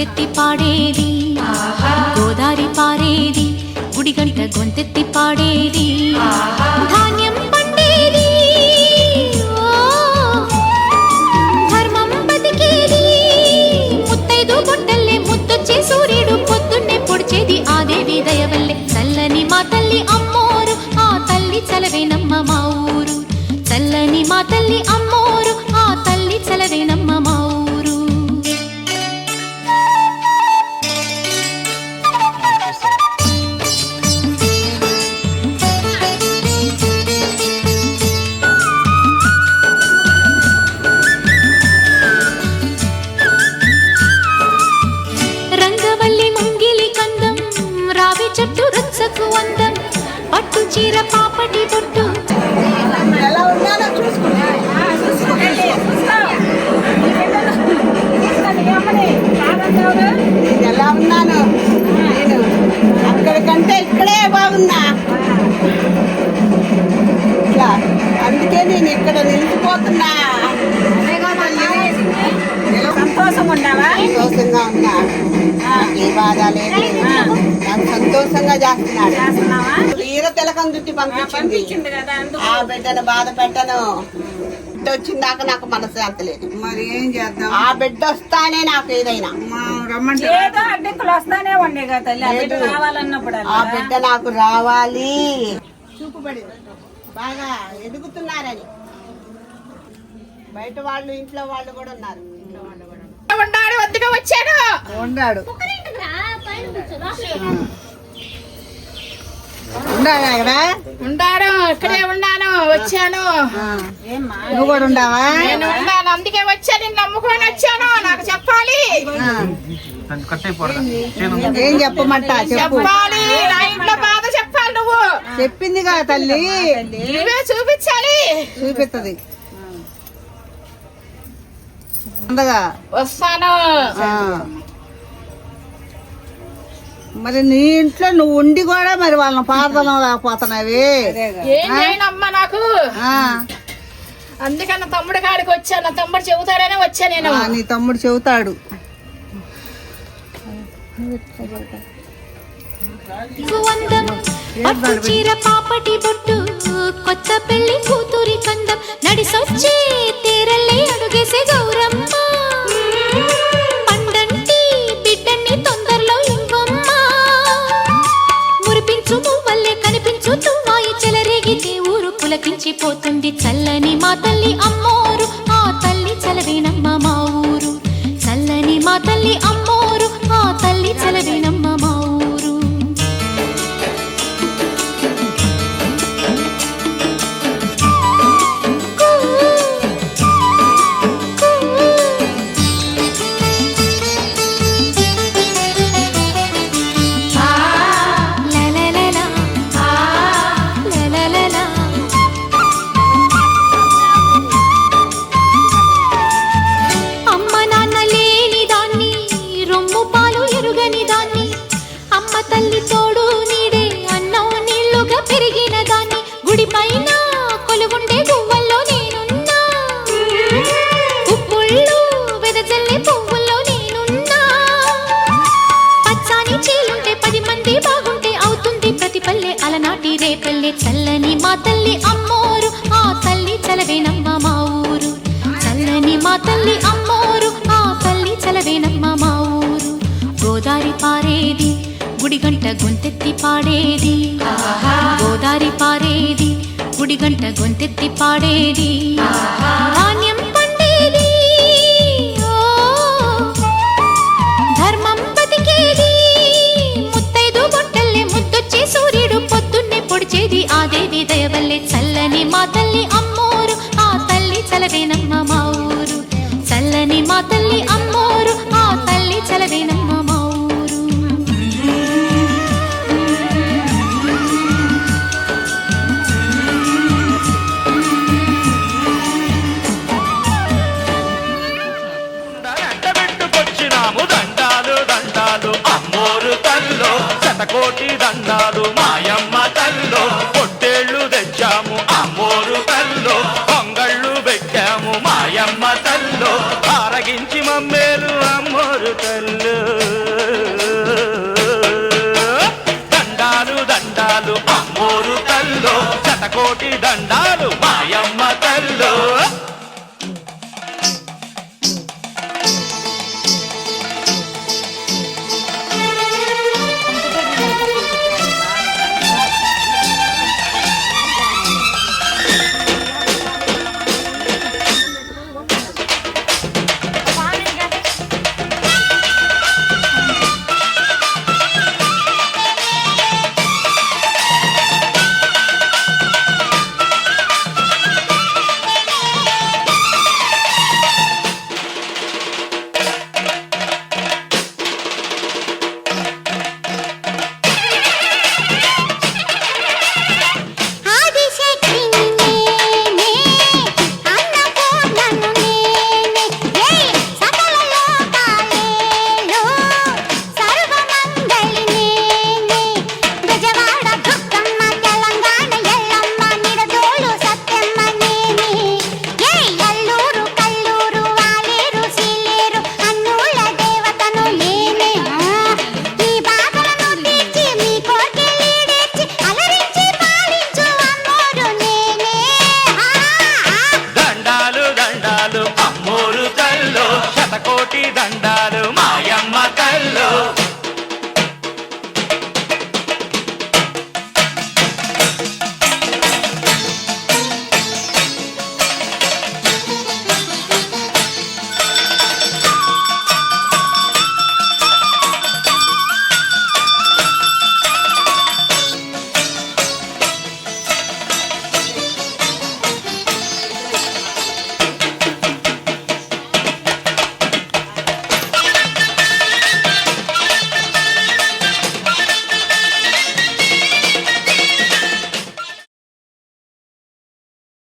గొంతెత్తి పాడేది. గోదారి పారేది. గుడిగంట గొంతెత్తి పాడేది. ధాన్యం చెట్టు అందం. పట్టు చీర పాపటి బొట్టు. ఎలా నేను ఎలా ఉన్నాను? నేను అక్కడికంటే ఇక్కడే బాగున్నా. ఇట్లా అందుకే నేను ఇక్కడ నిలిచిపోతున్నా. సంతోషంగా చేస్తున్నాడు వీర తిలకం చుట్టి పంపించింది. పంపించింది కదా అందుకు. ఆ బిడ్డను బాధ పెట్టను. బిడ్డ వచ్చిందాక నాకు మనశ్శాంతి లేదు. మరి ఏం చేద్దాం? ఆ బిడ్డ వస్తానే నాకు ఏదైనా. మా రమ్మంటే ఏదో అడ్డంకులు వస్తానే ఉండే కదా తల్లి. ఆ బిడ్డ రావాలన్నప్పుడు ఆ బిడ్డ నాకు రావాలి. చూపుబడి. బాగా ఎదుగుతున్నారని. బయట వాళ్ళు ఇంట్లో వాళ్ళు కూడా ఉన్నారు. ఉండాడు వద్దుగా వచ్చాడు. ఉండాడు. ఉండాలా ఇక్కడ ఉండాడు ఇక్కడే ఉన్నాను వచ్చాను. నువ్వు కూడా ఉండావా? నేను ఉన్నాను అందుకే వచ్చా నిన్ను నమ్ముకొని వచ్చాను నాకు చెప్పాలి. ఏం చెప్పమంట? చెప్పు. చెప్పాలి నా ఇంట్లో బాధ చెప్పాలి నువ్వు. చెప్పిందిగా తల్లి. నువ్వే చూపించాలి. చూపిస్తుంది వస్తాను. మరి నీ ఇంట్లో నువ్వు ఉండి కూడా మరి వాళ్ళని పార్థనం లేకపోతున్నావి? ఏం చేయనమ్మా నాకు? ఆ. అందుకని తమ్ముడి కాడికి వచ్చాను. నా తమ్ముడు చెబుతాడనే వచ్చా నేను. నీ తమ్ముడు చెబుతాడు. పాపటి బొట్టు కొత్త పెళ్ళి పులకించిపోతుంది చల్లని మా తల్లి అమ్మోరు ఆ తల్లి చలవేనమ్మ మా ఊరు. చల్లని మా తల్లి అమ్మోరు ఆ తల్లి చలవేనమ్మ పల్లె అలనాటి రేపల్లె చల్లని మా తల్లి అమ్మోరు. ఆ తల్లి చలవేనమ్మ మా ఊరు. చల్లని మా తల్లి అమ్మోరు ఆ తల్లి చలవేనమ్మ మా ఊరు. గోదారి పారేది గుడిగంట గొంతెత్తి పాడేది. గోదారి పారేది గుడిగంట గొంతెత్తి పాడేది. ధాన్య తల్లి చల్లని మా తల్లి అమ్మోరు ఆ తల్లి చలవేనమ్మ మా ఊరు. చల్లని మా తల్లి అమ్మోరు ఆ తల్లి చలవేనమ్మ మా ఊరు. ఎండబెట్టుకొచ్చినాము దండాలు దండాలు. అమ్మోరు తల్లో శతకోటి దండాలు మాయమ్మ మేలు అమ్మోరు తల్లు దండాలు దండాలు అమ్మోరు తల్లు శతకోటి దండాలు